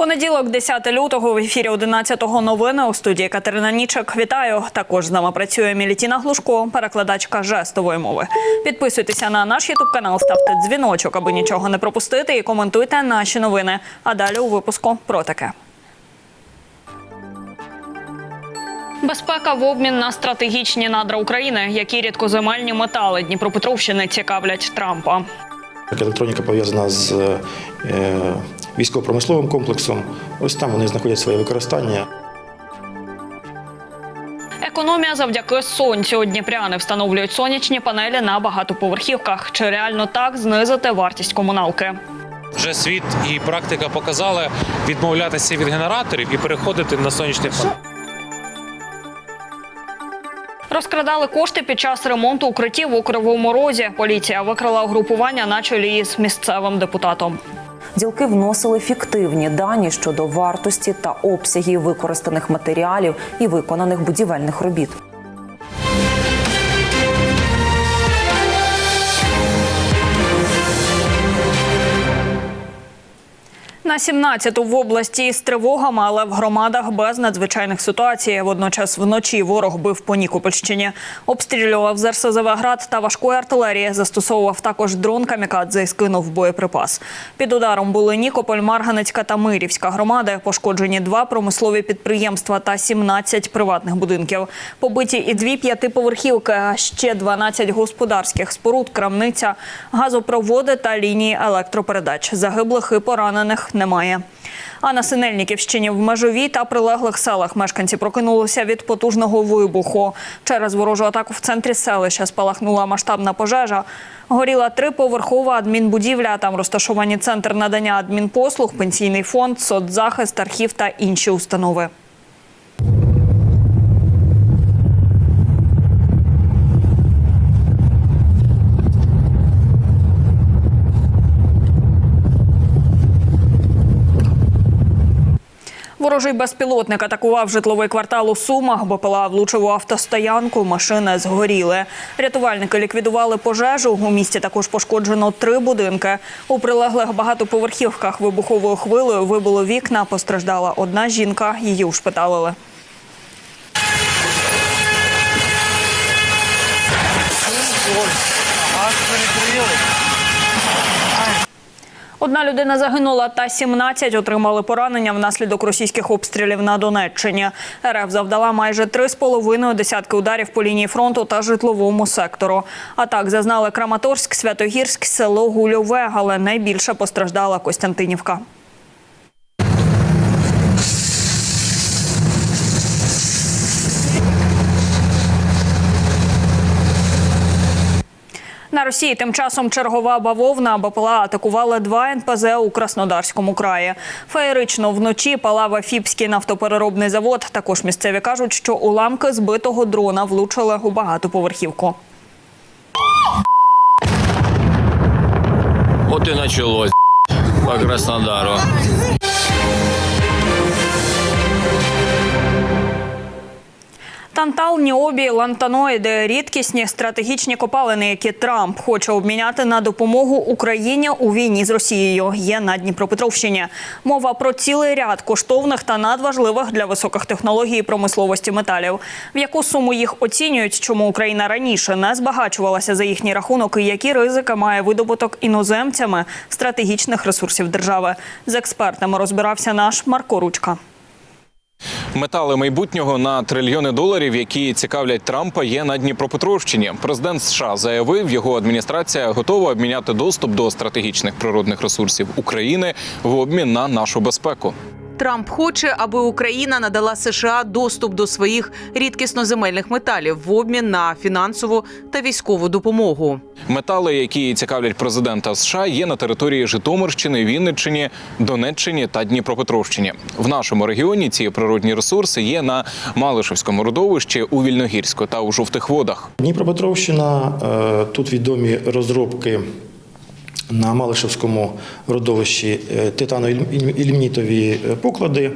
Понеділок, 10 лютого, в ефірі 11-го новини у студії Катерина Нічик. Вітаю. Також з нами працює Мілітіна Глушко, перекладачка жестової мови. Підписуйтеся на наш ютуб канал, ставте дзвіночок, аби нічого не пропустити, і коментуйте наші новини. А далі у випуску про таке. Безпека в обмін на стратегічні надра України, які рідкоземельні метали Дніпропетровщини цікавлять Трампа. Електроніка пов'язана з е, військово-промисловим комплексом. Ось там вони знаходять своє використання. Економія завдяки сонцю. Дніпряни встановлюють сонячні панелі на багатоповерхівках. Чи реально так знизити вартість комуналки? Вже світ і практика показали відмовлятися від генераторів і переходити на сонячний панель. Розкрадали кошти під час ремонту укриттів у Кривому Розі. Поліція викрила угрупування на чолі з місцевим депутатом. Ділки вносили фіктивні дані щодо вартості та обсягів використаних матеріалів і виконаних будівельних робіт. На 17-ту в області з тривогами, але в громадах без надзвичайних ситуацій. Водночас вночі ворог бив по Нікопольщині, обстрілював з РСЗВ град та важкої артилерії. Застосовував також дрон камікадзе і скинув боєприпас. Під ударом були Нікополь, Марганецька та Мирівська громади. Пошкоджені два промислові підприємства та 17 приватних будинків. Побиті і дві п'ятиповерхівки, а ще 12 господарських споруд, крамниця, газопроводи та лінії електропередач. Загиблих і поранених немає. А на Синельниківщині в Межовій та прилеглих селах мешканці прокинулися від потужного вибуху. Через ворожу атаку в центрі селища спалахнула масштабна пожежа. Горіла триповерхова адмінбудівля. Там розташовані центр надання адмінпослуг, пенсійний фонд, соцзахист, архів та інші установи. Ворожий безпілотник атакував житловий квартал у Сумах, БПЛА влучив у автостоянку, машини згоріли. Рятувальники ліквідували пожежу. У місті також пошкоджено три будинки. У прилеглих багатоповерхівках вибуховою хвилею вибило вікна. Постраждала одна жінка. Її ушпиталили. Одна людина загинула та 17 отримали поранення внаслідок російських обстрілів на Донеччині. РФ завдала майже 3,5 десятки ударів по лінії фронту та житловому сектору. Атак зазнали Краматорськ, Святогірськ, село Гульове, але найбільше постраждала Костянтинівка. На Росії тим часом чергова бавовна БПЛА атакували два НПЗ у Краснодарському краї. Феєрично вночі палав Афіпський нафтопереробний завод. Також місцеві кажуть, що уламки збитого дрона влучили у багатоповерхівку. Вот и началось по Краснодару. Тантал, ніобі, лантаноїди – рідкісні стратегічні копалини, які Трамп хоче обміняти на допомогу Україні у війні з Росією. Є на Дніпропетровщині. Мова про цілий ряд коштовних та надважливих для високих технологій промисловості металів. В яку суму їх оцінюють, чому Україна раніше не збагачувалася за їхній рахунок, і які ризики має видобуток іноземцями стратегічних ресурсів держави. З експертами розбирався наш Марко Ручка. Метали майбутнього на трильйони доларів, які цікавлять Трампа, є на Дніпропетровщині. Президент США заявив, його адміністрація готова обміняти доступ до стратегічних природних ресурсів України в обмін на нашу безпеку. Трамп хоче, аби Україна надала США доступ до своїх рідкісноземельних металів в обмін на фінансову та військову допомогу. Метали, які цікавлять президента США, є на території Житомирщини, Вінниччині, Донеччині та Дніпропетровщині. В нашому регіоні ці природні ресурси є на Малишевському родовищі у Вільногірську та у жовтих водах. Дніпропетровщина, е, тут відомі розробки на Малишевському родовищі е, титано-ільмнітові поклади.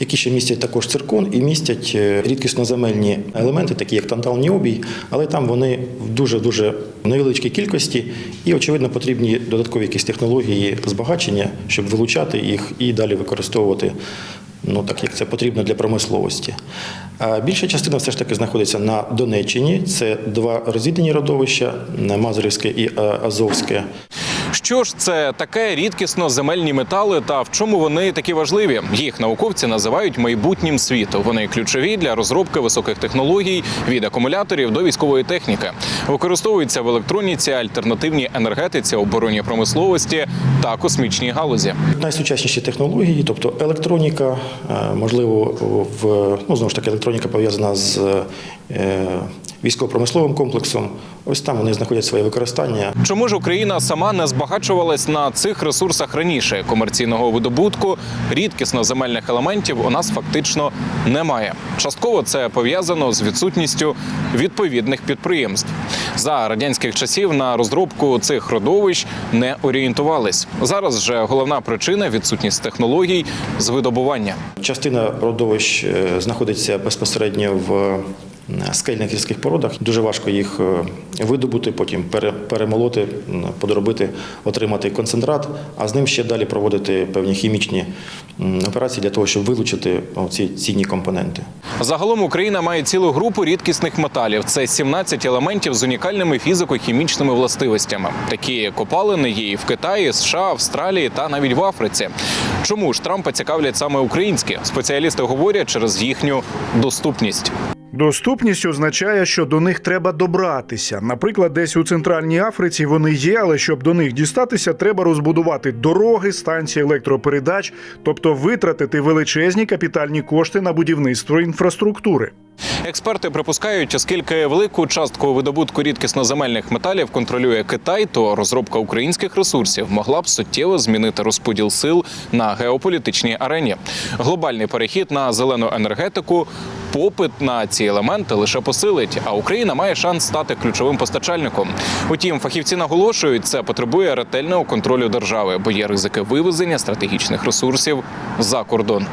які ще містять також циркон і містять е, рідкісноземельні елементи, такі як тантал ніобій, але там вони в дуже-дуже невеличкій кількості і, очевидно, потрібні додаткові якісь технології збагачення, щоб вилучати їх і далі використовувати ну так як це потрібно для промисловості. А більша частина все ж таки знаходиться на Донеччині. Це два розвіддані родовища Мазурівське і е, Азовське. Що ж це таке рідкісно земельні метали та в чому вони такі важливі? Їх науковці називають майбутнім світу. Вони ключові для розробки високих технологій від акумуляторів до військової техніки. Використовуються в електроніці, альтернативній енергетиці, оборонній промисловості та космічній галузі. Найсучасніші технології, тобто електроніка, е, можливо, в ну знову ж таки електроніка пов'язана з е, військово-промисловим комплексом. Ось там вони знаходять своє використання. Чому ж Україна сама не збагачувалась на цих ресурсах раніше? Комерційного видобутку рідкісно земельних елементів у нас фактично немає. Частково це пов'язано з відсутністю відповідних підприємств. За радянських часів на розробку цих родовищ не орієнтувались. Зараз же головна причина відсутність технологій з видобування. Частина родовищ е, знаходиться безпосередньо в скельних гірських породах. Дуже важко їх е, видобути, потім пере- перемолоти, подробити, отримати концентрат, а з ним ще далі проводити певні хімічні операції для того, щоб вилучити ці цінні компоненти. Загалом Україна має цілу групу рідкісних металів. Це 17 елементів з унікальними фізико-хімічними властивостями. Такі копалини є і в Китаї, США, Австралії та навіть в Африці. Чому ж Трампа цікавлять саме українські? Спеціалісти говорять через їхню доступність. Доступність означає, що до них треба добратися. Наприклад, десь у центральній Африці вони є, але щоб до них дістатися, треба розбудувати дороги, станції електропередач, тобто витратити величезні капітальні кошти на будівництво інфраструктури. Експерти припускають, оскільки велику частку видобутку рідкісноземельних металів контролює Китай, то розробка українських ресурсів могла б суттєво змінити розподіл сил на геополітичній арені. Глобальний перехід на зелену енергетику. Попит на ці елементи лише посилить, а Україна має шанс стати ключовим постачальником. Утім, фахівці наголошують, це потребує ретельного контролю держави, бо є ризики вивезення стратегічних ресурсів за кордон.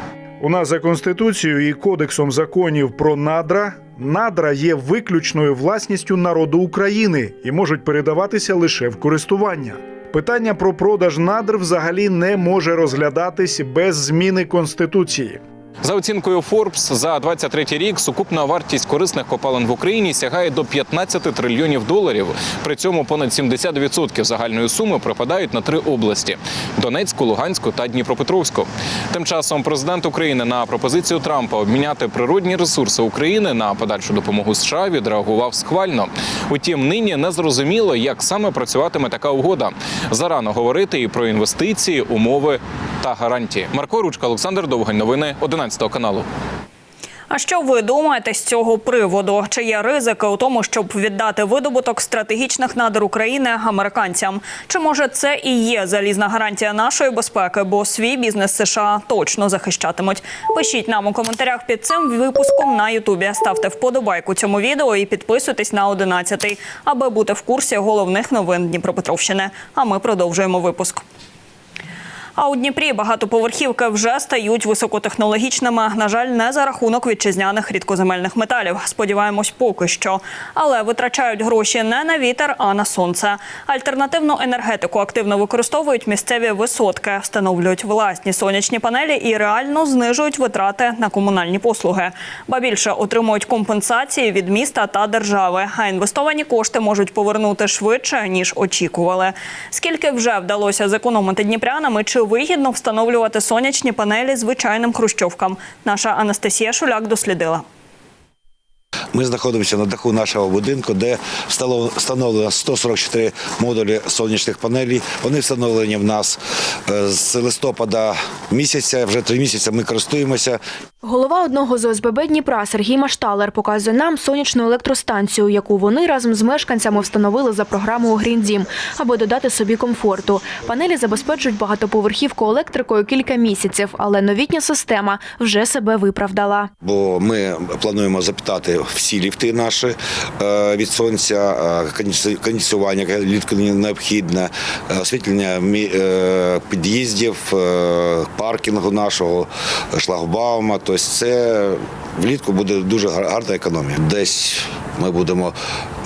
У нас за конституцією і кодексом законів про надра. Надра є виключною власністю народу України і можуть передаватися лише в користування. Питання про продаж надр взагалі не може розглядатись без зміни конституції. За оцінкою Forbes, за 23 рік сукупна вартість корисних копалин в Україні сягає до 15 трильйонів доларів. При цьому понад 70% загальної суми припадають на три області: Донецьку, Луганську та Дніпропетровську. Тим часом президент України на пропозицію Трампа обміняти природні ресурси України на подальшу допомогу США відреагував схвально. Утім, нині не зрозуміло, як саме працюватиме така угода. Зарано говорити і про інвестиції, умови та гарантії. Марко Ручка, Олександр Довгань. Новини 11 каналу. А що ви думаєте з цього приводу? Чи є ризики у тому, щоб віддати видобуток стратегічних надр України американцям? Чи може це і є залізна гарантія нашої безпеки? Бо свій бізнес США точно захищатимуть? Пишіть нам у коментарях під цим випуском на Ютубі. Ставте вподобайку цьому відео і підписуйтесь на 11, аби бути в курсі головних новин Дніпропетровщини. А ми продовжуємо випуск. А у Дніпрі багатоповерхівки вже стають високотехнологічними. На жаль, не за рахунок вітчизняних рідкоземельних металів. Сподіваємось, поки що. Але витрачають гроші не на вітер, а на сонце. Альтернативну енергетику активно використовують місцеві висотки, встановлюють власні сонячні панелі і реально знижують витрати на комунальні послуги. Ба більше отримують компенсації від міста та держави. А інвестовані кошти можуть повернути швидше ніж очікували. Скільки вже вдалося зекономити дніпрянам і вигідно встановлювати сонячні панелі звичайним хрущовкам? Наша Анастасія Шуляк дослідила. Ми знаходимося на даху нашого будинку, де встановлено 144 модулі сонячних панелей. Вони встановлені в нас е, з листопада місяця. Вже три місяці ми користуємося. Голова одного з ОСББ Дніпра Сергій Машталер показує нам сонячну електростанцію, яку вони разом з мешканцями встановили за програмою «Гріндім», аби додати собі комфорту. Панелі забезпечують багатоповерхівку електрикою кілька місяців, але новітня система вже себе виправдала. Бо ми плануємо запитати всі ліфти наші е, від сонця, е, кондиці- кондиціювання, яке необхідне, е, освітлення під'їздів, паркінгу нашого, шлагбаума. Тобто це влітку буде дуже гарна економія. Десь ми будемо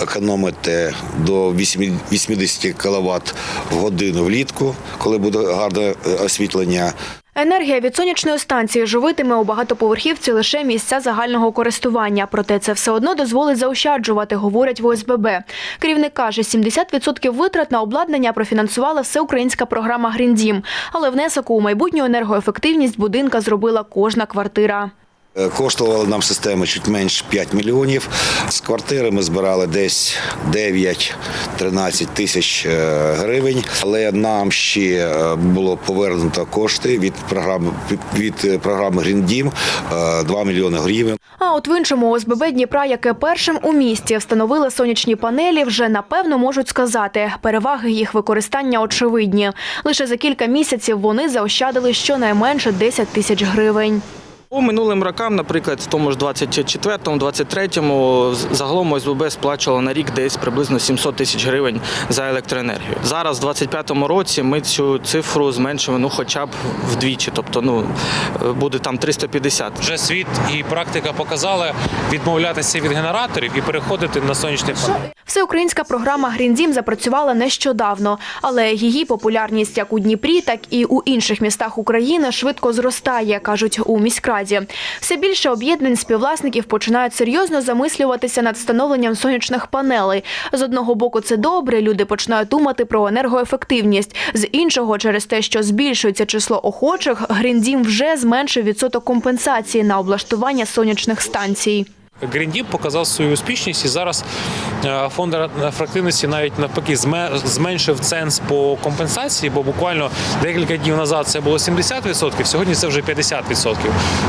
економити до 80 кВт в годину влітку, коли буде гарне е, освітлення. Енергія від сонячної станції живитиме у багатоповерхівці лише місця загального користування. Проте це все одно дозволить заощаджувати, говорять в ОСББ. Керівник каже, 70% витрат на обладнання профінансувала всеукраїнська програма «Гріндім». Але внесок у майбутню енергоефективність будинка зробила кожна квартира. Е, Коштувала нам система чуть менш 5 мільйонів. З квартири ми збирали десь 9-13 тисяч е, гривень. Але нам ще е, було повернуто кошти від програми від програми Гріндім 2 мільйони гривень. А от в іншому ОСББ Дніпра, яке першим у місті встановили сонячні панелі, вже напевно можуть сказати, переваги їх використання очевидні. Лише за кілька місяців вони заощадили щонайменше 10 тисяч гривень. По минулим рокам, наприклад, в тому ж 24-му, 23-му, з- загалом ОСББ сплачувало на рік десь приблизно 700 тисяч гривень за електроенергію. Зараз, в 25-му році, ми цю цифру зменшимо ну, хоча б вдвічі, тобто ну, буде там 350. Вже світ і практика показали відмовлятися від генераторів і переходити на сонячний панель. Всеукраїнська програма «Гріндім» запрацювала нещодавно, але її популярність як у Дніпрі, так і у інших містах України швидко зростає, кажуть у міськраді. Все більше об'єднань співвласників починають серйозно замислюватися над встановленням сонячних панелей. З одного боку, це добре, люди починають думати про енергоефективність. З іншого, через те, що збільшується число охочих, «Гріндім» вже зменшив відсоток компенсації на облаштування сонячних станцій. Гріндім показав свою успішність і зараз е, фонд ефективності навіть навпаки зме- зменшив ценз по компенсації, бо буквально декілька днів назад це було 70%, сьогодні це вже 50%.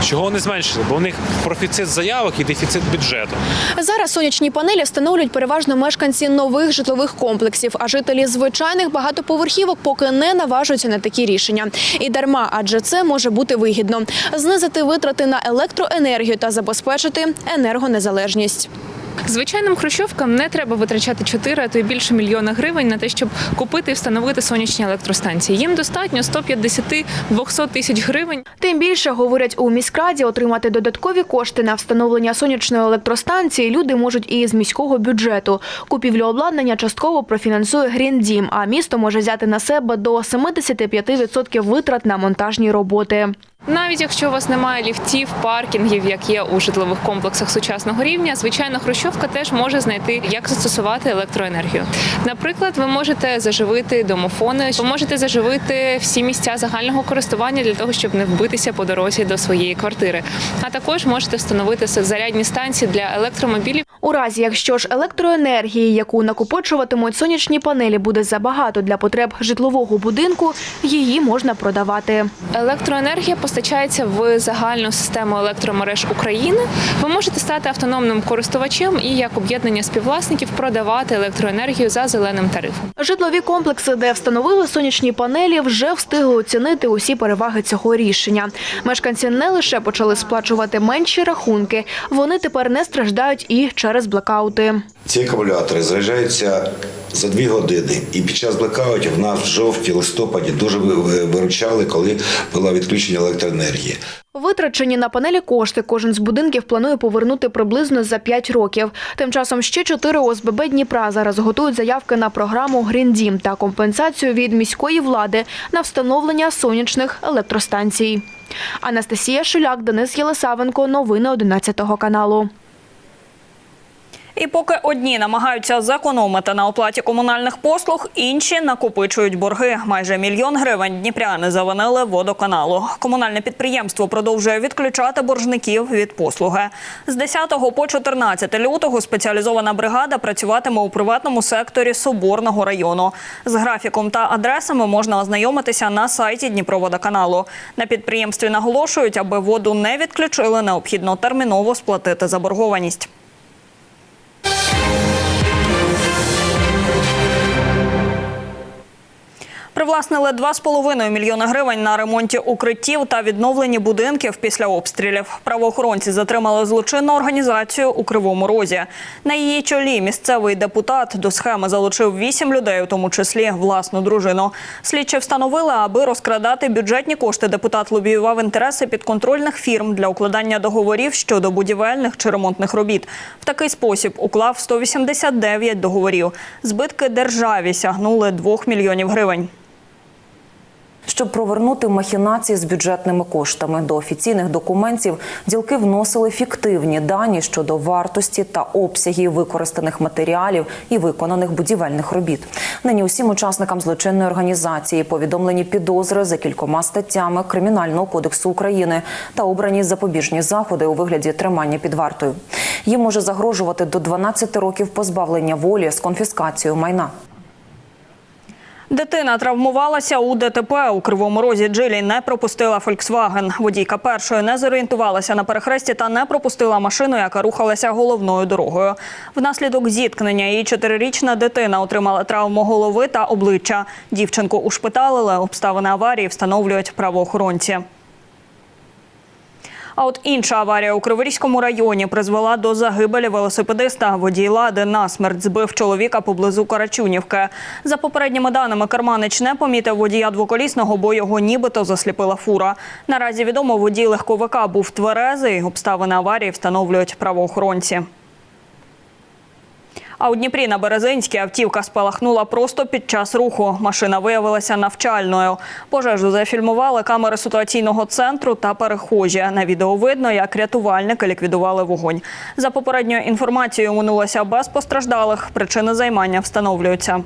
Чого вони зменшили? Бо у них профіцит заявок і дефіцит бюджету. Зараз сонячні панелі встановлюють переважно мешканці нових житлових комплексів, а жителі звичайних багатоповерхівок поки не наважуються на такі рішення. І дарма, адже це може бути вигідно знизити витрати на електроенергію та забезпечити енергонезалежність. Звичайним хрущовкам не треба витрачати 4, а то й більше мільйона гривень на те, щоб купити і встановити сонячні електростанції. Їм достатньо 150-200 тисяч гривень. Тим більше говорять у міськраді, отримати додаткові кошти на встановлення сонячної електростанції люди можуть і з міського бюджету. Купівлю обладнання частково профінансує Гріндім, а місто може взяти на себе до 75% витрат на монтажні роботи. Навіть якщо у вас немає ліфтів, паркінгів, як є у житлових комплексах сучасного рівня, звичайна хрущовка теж може знайти, як застосувати електроенергію. Наприклад, ви можете заживити домофони, ви можете заживити всі місця загального користування для того, щоб не вбитися по дорозі до своєї квартири. А також можете встановити зарядні станції для електромобілів. У разі, якщо ж електроенергії, яку накопичуватимуть сонячні панелі, буде забагато для потреб житлового будинку, її можна продавати. Електроенергія постачається в загальну систему електромереж України. Ви можете стати автономним користувачем і як об'єднання співвласників продавати електроенергію за зеленим тарифом. Житлові комплекси, де встановили сонячні панелі, вже встигли оцінити усі переваги цього рішення. Мешканці не лише почали сплачувати менші рахунки, вони тепер не страждають і через блекаути. Ці акумулятори заряджаються за дві години. І під час блекаутів в нас в жовтні, листопаді дуже ви- ви- виручали, коли було відключення електроенергії. Витрачені на панелі кошти кожен з будинків планує повернути приблизно за 5 років. Тим часом ще чотири ОСББ Дніпра зараз готують заявки на програму «Гріндім» та компенсацію від міської влади на встановлення сонячних електростанцій. Анастасія Шуляк, Денис Єлисавенко. Новини 11 каналу. І поки одні намагаються зекономити на оплаті комунальних послуг, інші накопичують борги. Майже мільйон гривень дніпряни завинили водоканалу. Комунальне підприємство продовжує відключати боржників від послуги. З 10 по 14 лютого спеціалізована бригада працюватиме у приватному секторі Соборного району. З графіком та адресами можна ознайомитися на сайті Дніпроводоканалу. На підприємстві наголошують, аби воду не відключили, необхідно терміново сплатити заборгованість. Привласнили 2,5 мільйони гривень на ремонті укриттів та відновленні будинків після обстрілів. Правоохоронці затримали злочинну організацію у Кривому Розі. На її чолі місцевий депутат до схеми залучив 8 людей, у тому числі власну дружину. Слідчі встановили, аби розкрадати бюджетні кошти. Депутат лобіював інтереси підконтрольних фірм для укладання договорів щодо будівельних чи ремонтних робіт. В такий спосіб уклав 189 договорів. Збитки державі сягнули 2 мільйонів гривень. Щоб провернути махінації з бюджетними коштами до офіційних документів, ділки вносили фіктивні дані щодо вартості та обсягів використаних матеріалів і виконаних будівельних робіт. Нині усім учасникам злочинної організації повідомлені підозри за кількома статтями Кримінального кодексу України та обрані запобіжні заходи у вигляді тримання під вартою. Їм може загрожувати до 12 років позбавлення волі з конфіскацією майна. Дитина травмувалася у ДТП. У Кривому Розі Джилі не пропустила Фольксваген. Водійка першої не зорієнтувалася на перехресті та не пропустила машину, яка рухалася головною дорогою. Внаслідок зіткнення її чотирирічна дитина отримала травму голови та обличчя. Дівчинку ушпиталили. Обставини аварії встановлюють правоохоронці. А от інша аварія у Криворізькому районі призвела до загибелі велосипедиста. Водій лади насмерть збив чоловіка поблизу Карачунівки. За попередніми даними, Керманич не помітив водія двоколісного, бо його нібито засліпила фура. Наразі відомо, водій легковика був тверезий. Обставини аварії встановлюють правоохоронці. А у Дніпрі на Березинській автівка спалахнула просто під час руху. Машина виявилася навчальною. Пожежу зафільмували камери ситуаційного центру та перехожі. На відео видно, як рятувальники ліквідували вогонь. За попередньою інформацією, минулося без постраждалих. Причини займання встановлюються.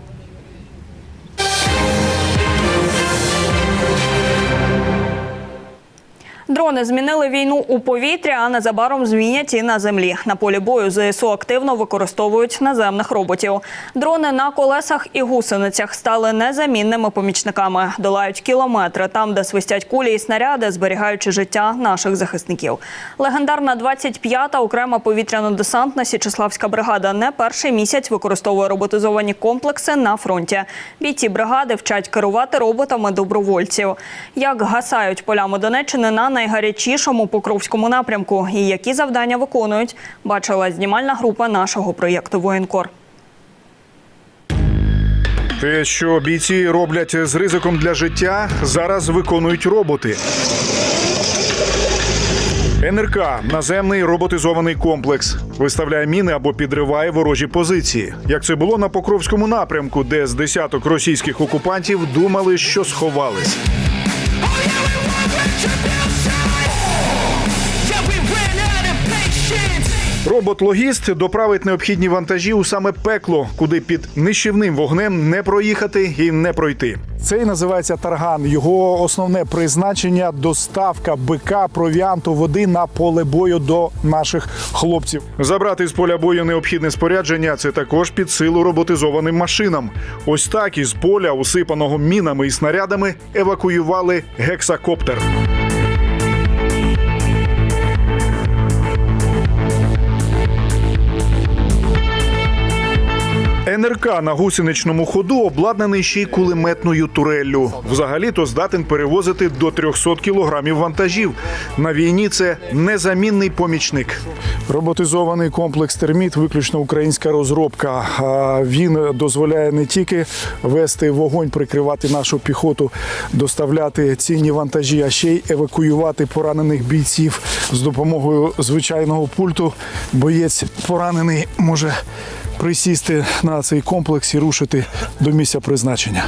Дрони змінили війну у повітря, а незабаром змінять і на землі. На полі бою ЗСУ активно використовують наземних роботів. Дрони на колесах і гусеницях стали незамінними помічниками. Долають кілометри там, де свистять кулі і снаряди, зберігаючи життя наших захисників. Легендарна 25-та окрема повітряно-десантна Січеславська бригада не перший місяць використовує роботизовані комплекси на фронті. Бійці бригади вчать керувати роботами добровольців. Як гасають полями Донеччини на найгарячішому Покровському напрямку і які завдання виконують, бачила знімальна група нашого проєкту Воєнкор. Те, що бійці роблять з ризиком для життя, зараз виконують роботи. НРК наземний роботизований комплекс виставляє міни або підриває ворожі позиції. Як це було на Покровському напрямку, де з десяток російських окупантів думали, що сховались. Робот-логіст доправить необхідні вантажі у саме пекло, куди під нищівним вогнем не проїхати і не пройти. Цей називається тарган. Його основне призначення доставка бика, провіанту, води на поле бою до наших хлопців. Забрати з поля бою необхідне спорядження це також під силу роботизованим машинам. Ось так із поля, усипаного мінами і снарядами, евакуювали гексакоптер. НРК на гусеничному ходу обладнаний ще й кулеметною туреллю. Взагалі-то здатен перевозити до 300 кілограмів вантажів. На війні це незамінний помічник. Роботизований комплекс терміт виключно українська розробка. Він дозволяє не тільки вести вогонь, прикривати нашу піхоту, доставляти цінні вантажі, а ще й евакуювати поранених бійців з допомогою звичайного пульту. Боєць поранений може присісти на цей комплекс і рушити до місця призначення.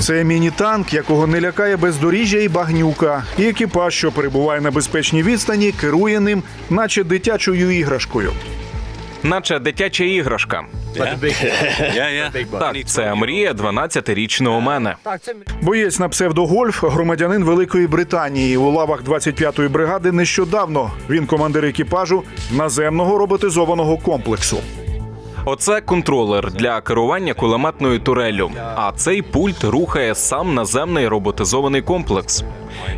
Це міні-танк, якого не лякає бездоріжжя і багнюка. І екіпаж, що перебуває на безпечній відстані, керує ним, наче дитячою іграшкою. Наче дитяча іграшка. Так, це мрія 12-річного мене. Боєць на псевдогольф, громадянин Великої Британії у лавах 25-ї бригади. Нещодавно він командир екіпажу наземного роботизованого комплексу. Оце контролер для керування кулеметною туреллю. А цей пульт рухає сам наземний роботизований комплекс.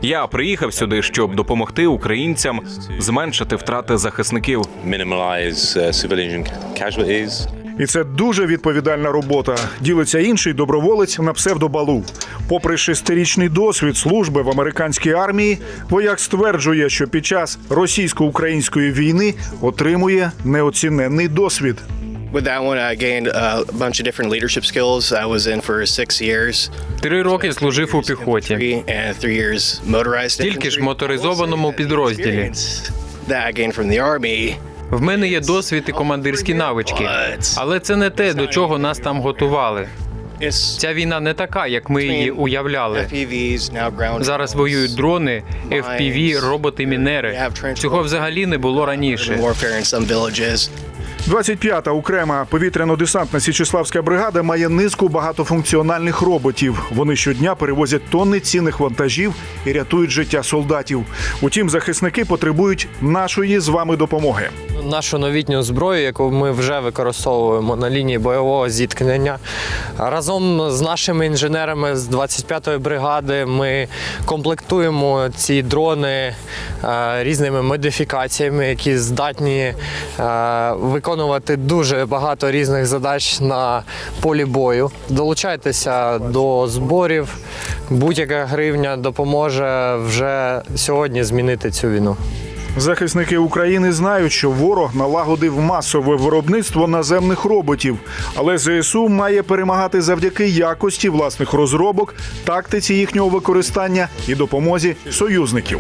Я приїхав сюди, щоб допомогти українцям зменшити втрати захисників. І це дуже відповідальна робота. Ділиться інший доброволець на псевдобалу. Попри шестирічний досвід служби в американській армії, вояк стверджує, що під час російсько-української війни отримує неоціненний досвід. With that one, I gained a bunch of different leadership skills. I was in for six years. Три роки служив у піхоті. And three years motorized. Тільки ж моторизованому підрозділі. That I gained from the army. В мене є досвід і командирські навички, але це не те, до чого нас там готували. Ця війна не така, як ми її уявляли. Зараз воюють дрони, FPV, роботи, мінери. Цього взагалі не було раніше. Warfare in 25-та окрема повітряно-десантна Січеславська бригада має низку багатофункціональних роботів. Вони щодня перевозять тонни цінних вантажів і рятують життя солдатів. Утім, захисники потребують нашої з вами допомоги. Нашу новітню зброю, яку ми вже використовуємо на лінії бойового зіткнення. Разом з нашими інженерами з 25-ї бригади ми комплектуємо ці дрони е, різними модифікаціями, які здатні е, виконувати дуже багато різних задач на полі бою. Долучайтеся до зборів. Будь-яка гривня допоможе вже сьогодні змінити цю війну. Захисники України знають, що ворог налагодив масове виробництво наземних роботів, але ЗСУ має перемагати завдяки якості власних розробок, тактиці їхнього використання і допомозі союзників.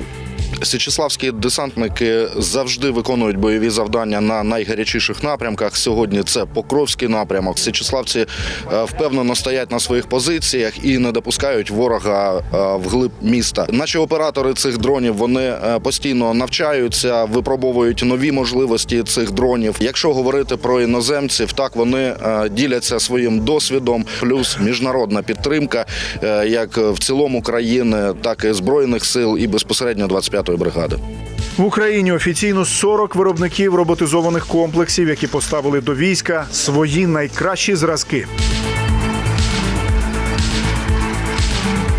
Січеславські десантники завжди виконують бойові завдання на найгарячіших напрямках. Сьогодні це Покровський напрямок. Січеславці е, впевнено стоять на своїх позиціях і не допускають ворога е, вглиб міста. Наші оператори цих дронів вони е, постійно навчаються, випробовують нові можливості цих дронів. Якщо говорити про іноземців, так вони діляться своїм досвідом, плюс міжнародна підтримка, як в цілому країни, так і збройних сил, і безпосередньо 25-ї бригади. В Україні офіційно 40 виробників роботизованих комплексів, які поставили до війська свої найкращі зразки.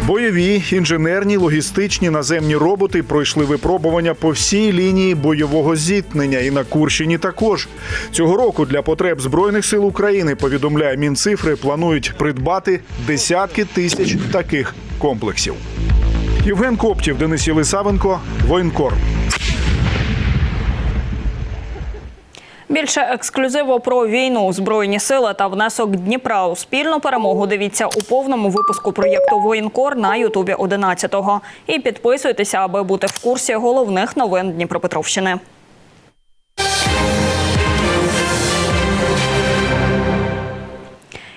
Бойові, інженерні, логістичні наземні роботи пройшли випробування по всій лінії бойового зіткнення і на Курщині також. Цього року для потреб Збройних сил України, повідомляє Мінцифри, планують придбати десятки тисяч таких комплексів. Євген Коптів, Денис Єлисавенко, Воєнкор. Більше ексклюзиву про війну, збройні сили та внесок Дніпра у спільну перемогу. Дивіться у повному випуску проєкту Воєнкор на Ютубі 11-го. І підписуйтеся, аби бути в курсі головних новин Дніпропетровщини.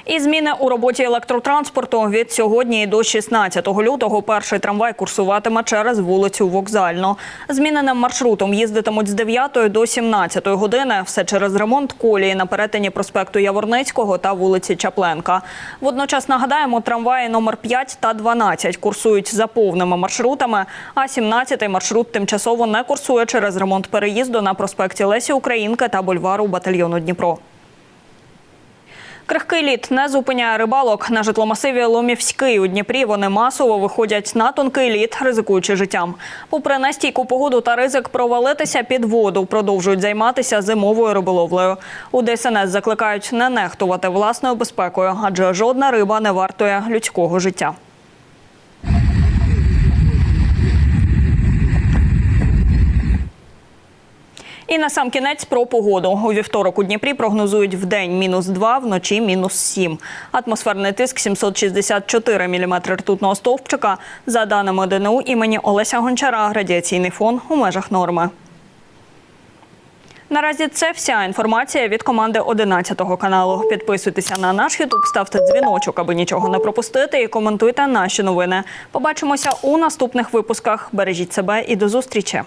І зміни у роботі електротранспорту від сьогодні до 16 лютого перший трамвай курсуватиме через вулицю Вокзальну. Зміненим маршрутом їздитимуть з 9 до 17 години. Все через ремонт колії на перетині проспекту Яворницького та вулиці Чапленка. Водночас нагадаємо, трамваї номер 5 та 12 курсують за повними маршрутами, а 17-й маршрут тимчасово не курсує через ремонт переїзду на проспекті Лесі Українки та бульвару батальйону Дніпро. Крихкий лід не зупиняє рибалок. На житломасиві Ломівський у Дніпрі вони масово виходять на тонкий лід, ризикуючи життям. Попри настійку погоду та ризик провалитися під воду, продовжують займатися зимовою риболовлею. У ДСНС закликають не нехтувати власною безпекою, адже жодна риба не вартує людського життя. На сам кінець про погоду. У вівторок у Дніпрі прогнозують в день мінус 2, вночі мінус 7. Атмосферний тиск 764 мм ртутного стовпчика. За даними ДНУ імені Олеся Гончара, радіаційний фон у межах норми. Наразі це вся інформація від команди 11 каналу. Підписуйтеся на наш Ютуб, ставте дзвіночок, аби нічого не пропустити, і коментуйте наші новини. Побачимося у наступних випусках. Бережіть себе і до зустрічі.